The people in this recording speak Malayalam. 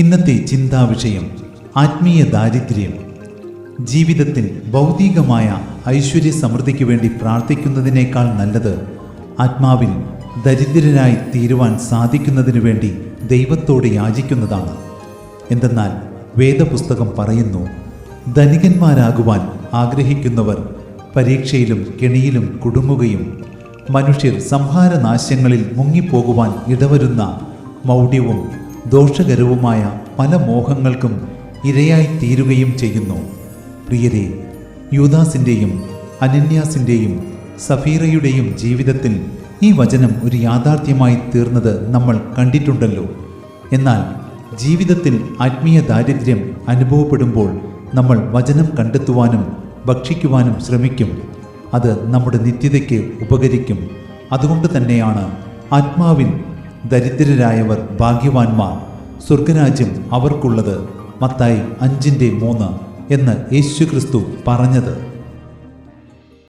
ഇന്നത്തെ ചിന്താവിഷയം ആത്മീയ ദാരിദ്ര്യം. ജീവിതത്തിൽ ഭൗതികമായ ഐശ്വര്യ സമൃദ്ധിക്ക് വേണ്ടി പ്രാർത്ഥിക്കുന്നതിനേക്കാൾ നല്ലത് ആത്മാവിൽ ദരിദ്രനായി തീരുവാൻ സാധിക്കുന്നതിനു വേണ്ടി ദൈവത്തോട് യാചിക്കുന്നതാണ്. എന്തെന്നാൽ വേദപുസ്തകം പറയുന്നു ധനികന്മാരാകുവാൻ ആഗ്രഹിക്കുന്നവർ പരീക്ഷയിലും കെണിയിലും കുടുങ്ങുകയും മനുഷ്യർ സംഹാരനാശങ്ങളിൽ മുങ്ങിപ്പോകുവാൻ ഇടവരുന്ന മൗഢ്യവും ദോഷകരവുമായ പല മോഹങ്ങൾക്കും ഇരയായി തീരുകയും ചെയ്യുന്നു. പ്രിയരെ യൂദാസിന്റെയും അനന്യാസിന്റെയും സഫീറയുടെയും ജീവിതത്തിൽ ഈ വചനം ഒരു യാഥാർത്ഥ്യമായി തീർന്നത് നമ്മൾ കണ്ടിട്ടുണ്ടല്ലോ. എന്നാൽ ജീവിതത്തിൽ ആത്മീയ ദാരിദ്ര്യം അനുഭവപ്പെടുമ്പോൾ നമ്മൾ വചനം കണ്ടെത്തുവാനും ഭക്ഷിക്കുവാനും ശ്രമിക്കും. അത് നമ്മുടെ നിത്യതയ്ക്ക് ഉപകരിക്കും. അതുകൊണ്ട് തന്നെയാണ് ആത്മാവിൽ ദരിദ്രരായവർ ഭാഗ്യവാന്മാർ. സ്വർഗരാജ്യം അവർക്കുള്ളത് മത്തായി അഞ്ചിന്റെ മൂന്ന് എന്ന് യേശുക്രിസ്തു പറഞ്ഞത്.